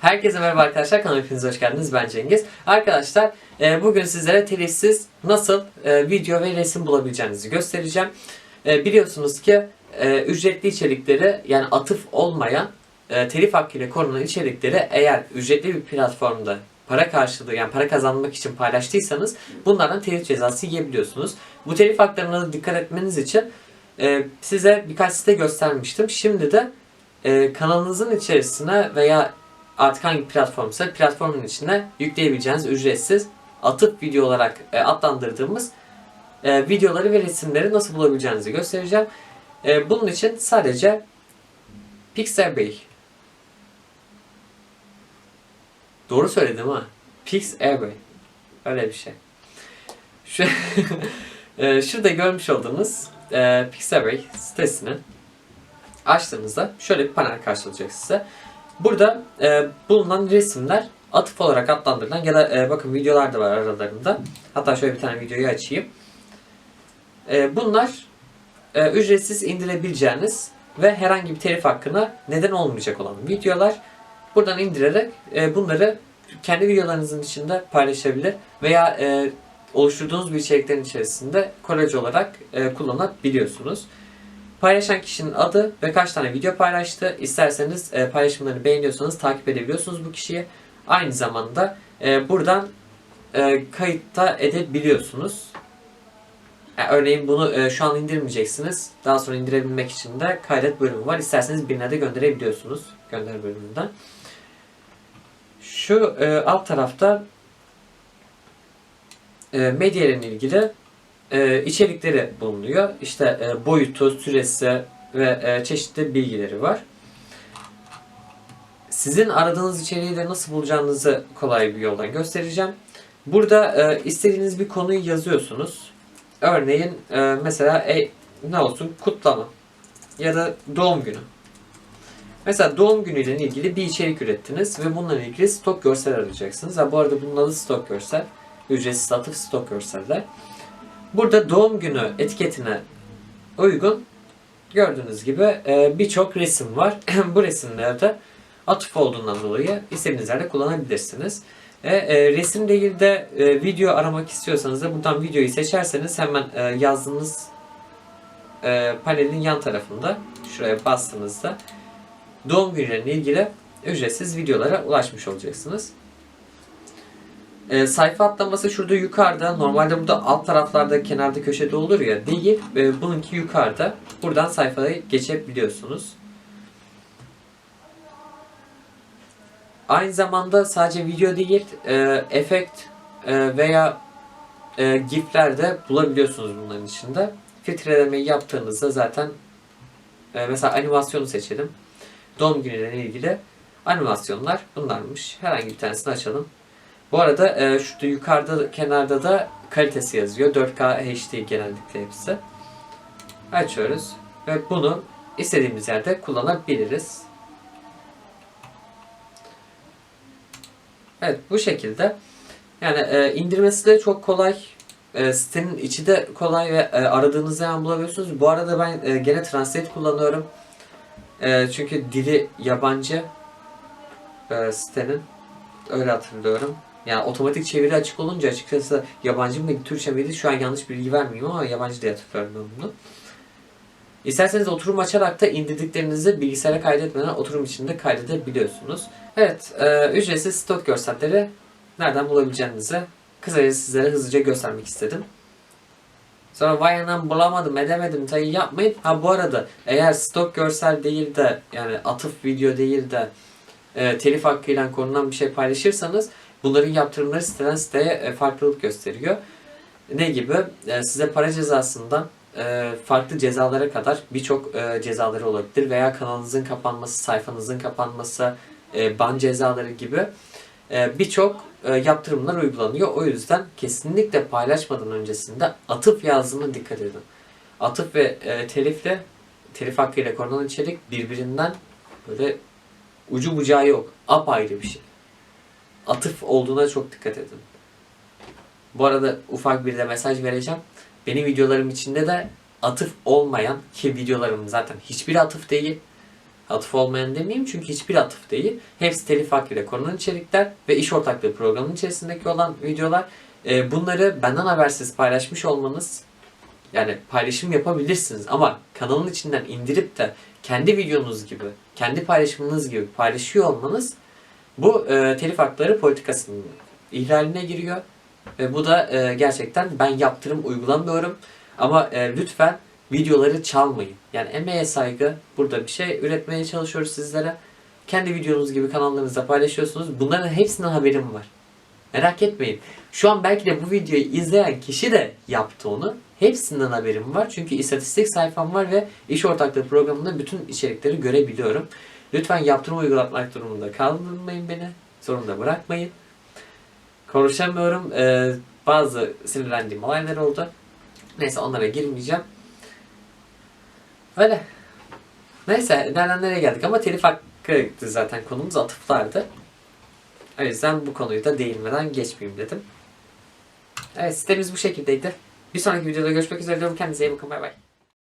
Herkese merhaba arkadaşlar. Kanalıma hepiniz hoş geldiniz. Ben Cengiz. Arkadaşlar e, bugün sizlere telifsiz nasıl e, video ve resim bulabileceğinizi göstereceğim. E, biliyorsunuz ki ücretli içerikleri yani atıf olmayan telif hakkıyla korunan içerikleri eğer ücretli bir platformda para karşılığı yani para kazanmak için paylaştıysanız bunlardan telif cezası yiyebiliyorsunuz. Bu telif haklarına dikkat etmeniz için size birkaç site göstermiştim. Şimdi de kanalınızın içerisine veya artık hangi platformsa platformun içine yükleyebileceğiniz ücretsiz atıp video olarak e, adlandırdığımız e, videoları ve resimleri nasıl bulabileceğinizi göstereceğim. E, bunun için sadece Pixabay Doğru söyledim ha. Pixabay Öyle bir şey. Şu, e, şurada görmüş olduğunuz e, Pixabay sitesini açtığınızda şöyle bir panel karşılayacak size. Burada e, bulunan resimler atıf olarak adlandırılan ya da e, bakın videolar da var aralarında. Hatta şöyle bir tane videoyu açayım. E, bunlar e, ücretsiz indirebileceğiniz ve herhangi bir telif hakkına neden olmayacak olan videolar. Buradan indirerek e, bunları kendi videolarınızın içinde paylaşabilir veya e, oluşturduğunuz bir içeriklerin içerisinde kolaj olarak e, kullanabiliyorsunuz. Paylaşan kişinin adı ve kaç tane video paylaştı. İsterseniz e, paylaşımlarını beğeniyorsanız takip edebiliyorsunuz bu kişiyi. Aynı zamanda e, buradan e, kayıtta edebiliyorsunuz. Yani örneğin bunu e, şu an indirmeyeceksiniz. Daha sonra indirebilmek için de kaydet bölümü var. İsterseniz birine de gönderebiliyorsunuz. Gönder bölümünden. Şu e, alt tarafta e, medya ilgili e, içerikleri bulunuyor. İşte e, boyutu, süresi ve e, çeşitli bilgileri var. Sizin aradığınız içeriği de nasıl bulacağınızı kolay bir yoldan göstereceğim. Burada e, istediğiniz bir konuyu yazıyorsunuz. Örneğin e, mesela e, ne olsun kutlama ya da doğum günü. Mesela doğum günüyle ilgili bir içerik ürettiniz ve bununla ilgili stok görsel arayacaksınız. Ha, bu arada bunun adı stok görsel. Ücretsiz atıf stok görseller. Burada doğum günü etiketine uygun gördüğünüz gibi e, birçok resim var. Bu resimlerde atıf olduğundan dolayı istediğiniz yerde kullanabilirsiniz. E, e, resimle ilgili de e, video aramak istiyorsanız da buradan videoyu seçerseniz hemen e, yazdığınız e, panelin yan tarafında şuraya bastığınızda doğum günleriyle ilgili ücretsiz videolara ulaşmış olacaksınız. E, sayfa atlaması şurada yukarıda. Normalde burada alt taraflarda kenarda köşede olur ya. Değil. E, bununki yukarıda. Buradan sayfayı geçebiliyorsunuz. Aynı zamanda sadece video değil, e, efekt e, veya e, gifler de bulabiliyorsunuz bunların içinde. Filtrelemeyi yaptığınızda zaten e, mesela animasyonu seçelim. Doğum günüyle ilgili animasyonlar bunlarmış. Herhangi bir tanesini açalım. Bu arada e, şurada yukarıda kenarda da kalitesi yazıyor. 4K HD genellikle hepsi. Açıyoruz ve bunu istediğimiz yerde kullanabiliriz. Evet bu şekilde. Yani e, indirmesi de çok kolay. E, sitenin içi de kolay ve e, aradığınız zaman bulabiliyorsunuz. Bu arada ben e, gene Translate kullanıyorum. E, çünkü dili yabancı e, sitenin. Öyle hatırlıyorum. Yani otomatik çeviri açık olunca açıkçası yabancı mıydı, Türkçe miydi şu an yanlış bilgi vermeyeyim ama yabancı diye hatırlıyorum ben bunu. İsterseniz oturum açarak da indirdiklerinizi bilgisayara kaydetmeden oturum içinde kaydedebiliyorsunuz. Evet, e, ücretsiz stok görselleri nereden bulabileceğinizi kısaca sizlere hızlıca göstermek istedim. Sonra vay anam bulamadım edemedim tayi yapmayın. Ha bu arada eğer stok görsel değil de yani atıf video değil de e, telif hakkıyla korunan bir şey paylaşırsanız bunların yaptırımları siteden siteye e, farklılık gösteriyor. Ne gibi? E, size para cezasından e, farklı cezalara kadar birçok cezaları olabilir veya kanalınızın kapanması, sayfanızın kapanması, ban cezaları gibi birçok yaptırımlar uygulanıyor. O yüzden kesinlikle paylaşmadan öncesinde atıf yazdığına dikkat edin. Atıf ve telifle, telif hakkıyla korunan içerik birbirinden böyle ucu bucağı yok. Apayrı bir şey. Atıf olduğuna çok dikkat edin. Bu arada ufak bir de mesaj vereceğim. Benim videolarım içinde de atıf olmayan ki videolarım zaten hiçbir atıf değil. Atıf olmayan demeyeyim çünkü hiçbir atıf değil. Hepsi telif hakkıyla korunan içerikler ve iş ortaklığı programının içerisindeki olan videolar. Ee, bunları benden habersiz paylaşmış olmanız yani paylaşım yapabilirsiniz ama kanalın içinden indirip de kendi videonuz gibi, kendi paylaşımınız gibi paylaşıyor olmanız bu e, telif hakları politikasının ihlaline giriyor. Ve bu da e, gerçekten ben yaptırım uygulamıyorum. Ama e, lütfen videoları çalmayın. Yani emeğe saygı. Burada bir şey üretmeye çalışıyoruz sizlere. Kendi videonuz gibi kanallarınızda paylaşıyorsunuz. Bunların hepsinden haberim var. Merak etmeyin. Şu an belki de bu videoyu izleyen kişi de yaptı onu. Hepsinden haberim var. Çünkü istatistik sayfam var ve iş ortaklığı programında bütün içerikleri görebiliyorum. Lütfen yaptırım uygulatmak durumunda kaldırmayın beni. Zorunda bırakmayın. Konuşamıyorum. Ee, bazı sinirlendiğim olaylar oldu. Neyse onlara girmeyeceğim. Öyle. Neyse nereden nereye geldik ama telif hakkıydı zaten konumuz atıflardı. O yüzden bu konuyu da değinmeden geçmeyeyim dedim. Evet sitemiz bu şekildeydi. Bir sonraki videoda görüşmek üzere diyorum. Kendinize iyi bakın. Bay bay.